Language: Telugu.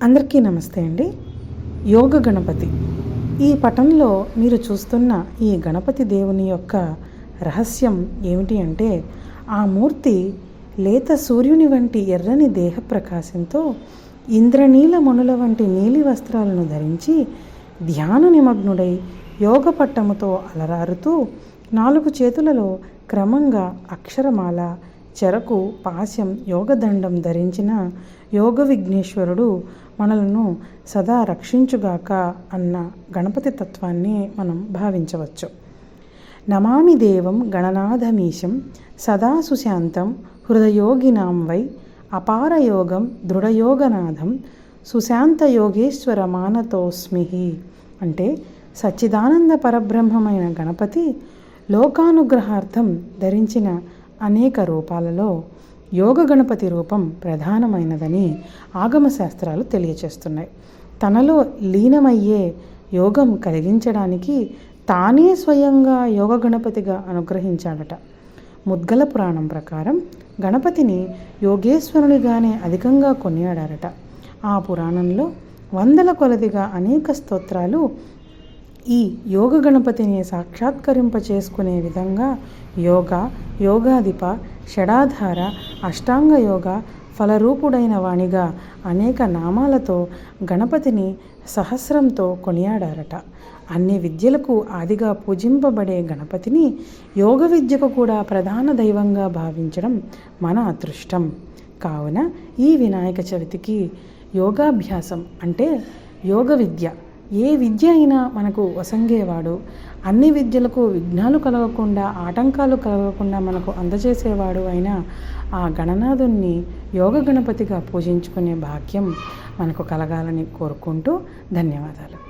అందరికీ నమస్తే అండి. యోగ గణపతి. ఈ పటంలో మీరు చూస్తున్న ఈ గణపతి దేవుని యొక్క రహస్యం ఏమిటి అంటే ఆ మూర్తి లేత సూర్యుని వంటి ఎర్రని దేహ ప్రకాశంతో ఇంద్రనీల మణుల వంటి నీలి వస్త్రాలను ధరించి ధ్యాన నిమగ్నుడై యోగ పట్టముతో అలరారుతూ నాలుగు చేతులలో క్రమంగా అక్షరమాల చెరకు పాశం యోగదండం ధరించిన యోగ విఘ్నేశ్వరుడు మనలను సదా రక్షించుగాక అన్న గణపతి తత్వాన్ని మనం భావించవచ్చు. నమామి దేవం గణనాథమీశం సదా సుశాంతం హృదయోగినాం వై అపారయోగం దృఢయోగనాథం సుశాంత యోగేశ్వర మానతోస్మిహి అంటే సచ్చిదానంద పరబ్రహ్మమైన గణపతి లోకానుగ్రహార్థం ధరించిన అనేక రూపాలలో యోగ గణపతి రూపం ప్రధానమైనదని ఆగమ శాస్త్రాలు తెలియచేస్తున్నాయి. తనలో లీనమయ్యే యోగం కలిగించడానికి తానే స్వయంగా యోగ గణపతిగా అనుగ్రహించాడట. ముద్గల పురాణం ప్రకారం గణపతిని యోగేశ్వరునిగానే అధికంగా కొనియాడారట. ఆ పురాణంలో వందల కొలదిగా అనేక స్తోత్రాలు ఈ యోగ గణపతిని సాక్షాత్కరింప చేసుకునే విధంగా యోగ యోగాధిప షడాధార అష్టాంగ యోగ ఫలరూపుడైన వాణిగా అనేక నామాలతో గణపతిని సహస్రంతో కొనియాడారట. అన్ని విద్యలకు ఆదిగా పూజింపబడే గణపతిని యోగ విద్యకు కూడా ప్రధాన దైవంగా భావించడం మన అదృష్టం. కావున ఈ వినాయక చవితికి యోగాభ్యాసం అంటే యోగ విద్య ఏ విద్య అయినా మనకు వసంగేవాడు. అన్ని విద్యలకు విఘ్నాలు కలగకుండా ఆటంకాలు కలగకుండా మనకు అందజేసేవాడు అయిన ఆ గణనాథుణ్ణి యోగ గణపతిగా పూజించుకునే భాగ్యం మనకు కలగాలని కోరుకుంటూ ధన్యవాదాలు.